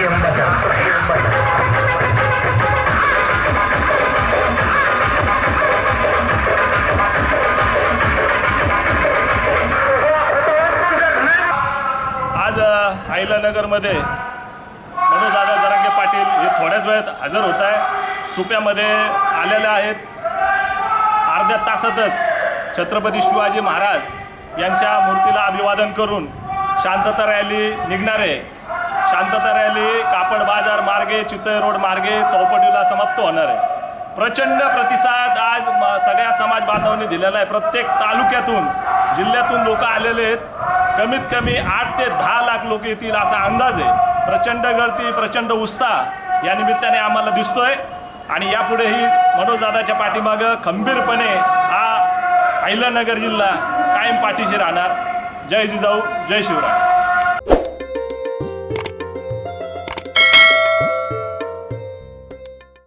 आज अ, अहिल्यानगरमध्ये मनोजदादा जरांगे पाटील हे थोड्याच वेळात हजर होत आहे सुप्यामध्ये आलेल्या आहेत. अर्ध्या तासातच छत्रपती शिवाजी महाराज यांच्या मूर्तीला अभिवादन करून शांतता रॅली निघणार आहे. शांतता रॅली कापड बाजार मार्गे चितळे रोड मार्गे चौपटीला समाप्त होणार आहे. प्रचंड प्रतिसाद आज सगळ्या समाज बांधवांनी दिलेला आहे. प्रत्येक तालुक्यातून जिल्ह्यातून लोक आलेले आहेत. कमीत कमी आठ ते दहा लाख लोक येतील असा अंदाज आहे. प्रचंड गर्दी प्रचंड उत्साह या निमित्ताने आम्हाला दिसतोय. आणि यापुढेही मनोजदादाच्या पाठीमागं खंबीरपणे हा अहिल्यानगर जिल्हा कायम पाठीशी राहणार. जय जिजाऊ जय शिवराय.